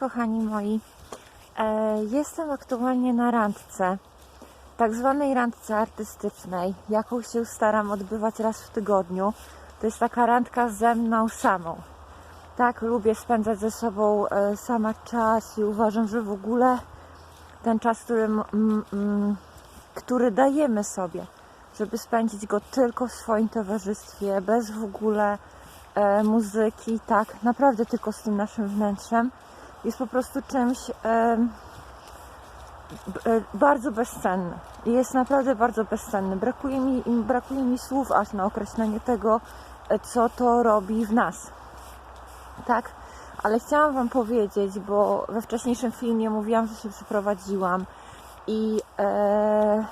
kochani moi. E, jestem aktualnie na randce, tak zwanej randce artystycznej, jaką się staram odbywać raz w tygodniu. To jest taka randka ze mną samą. Tak, lubię spędzać ze sobą e, sama czas i uważam, że w ogóle ten czas, który, który dajemy sobie, żeby spędzić go tylko w swoim towarzystwie, bez w ogóle e, muzyki, tak, naprawdę tylko z tym naszym wnętrzem, jest po prostu czymś e, bardzo bezcenny. Jest naprawdę bardzo bezcenny. Brakuje mi, brakuje mi słów aż na określenie tego, e, co to robi w nas. Tak? Ale chciałam Wam powiedzieć, bo we wcześniejszym filmie mówiłam, że się przeprowadziłam i e,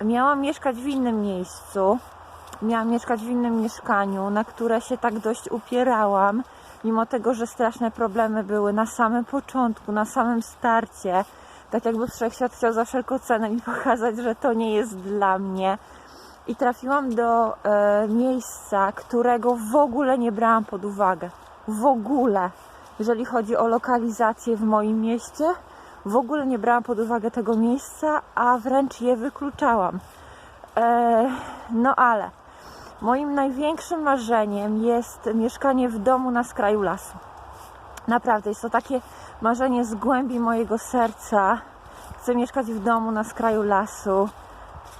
miałam mieszkać w innym miejscu. Miałam mieszkać w innym mieszkaniu, na które się tak dość upierałam, mimo tego, że straszne problemy były na samym początku, na samym starcie. Tak jakby wszechświat chciał za wszelką cenę mi pokazać, że to nie jest dla mnie. I trafiłam do e, miejsca, którego w ogóle nie brałam pod uwagę. W ogóle. Jeżeli chodzi o lokalizację w moim mieście, w ogóle nie brałam pod uwagę tego miejsca, a wręcz je wykluczałam. E, no ale moim największym marzeniem jest mieszkanie w domu na skraju lasu. Naprawdę, jest to takie marzenie z głębi mojego serca. Chcę mieszkać w domu na skraju lasu.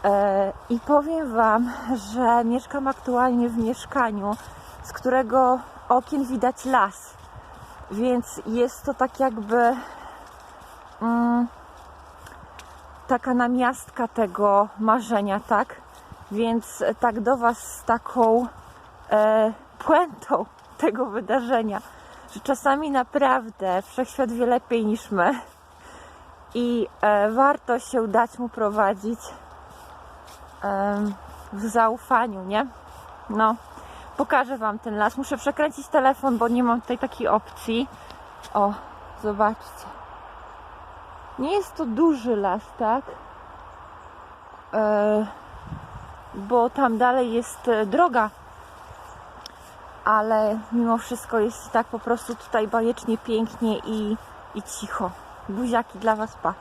E, I powiem Wam, że mieszkam aktualnie w mieszkaniu, z którego okien widać las. Więc jest to tak jakby mm, taka namiastka tego marzenia, tak? Więc tak do Was z taką e, puentą tego wydarzenia, że czasami naprawdę wszechświat wie lepiej niż my i e, warto się dać mu prowadzić em, w zaufaniu, nie? No, pokażę Wam ten las. Muszę przekręcić telefon, bo nie mam tutaj takiej opcji. O, zobaczcie. Nie jest to duży las, tak? E, bo tam dalej jest e, droga. Ale mimo wszystko jest tak po prostu tutaj bajecznie pięknie i, i cicho. Buziaki dla Was, pa.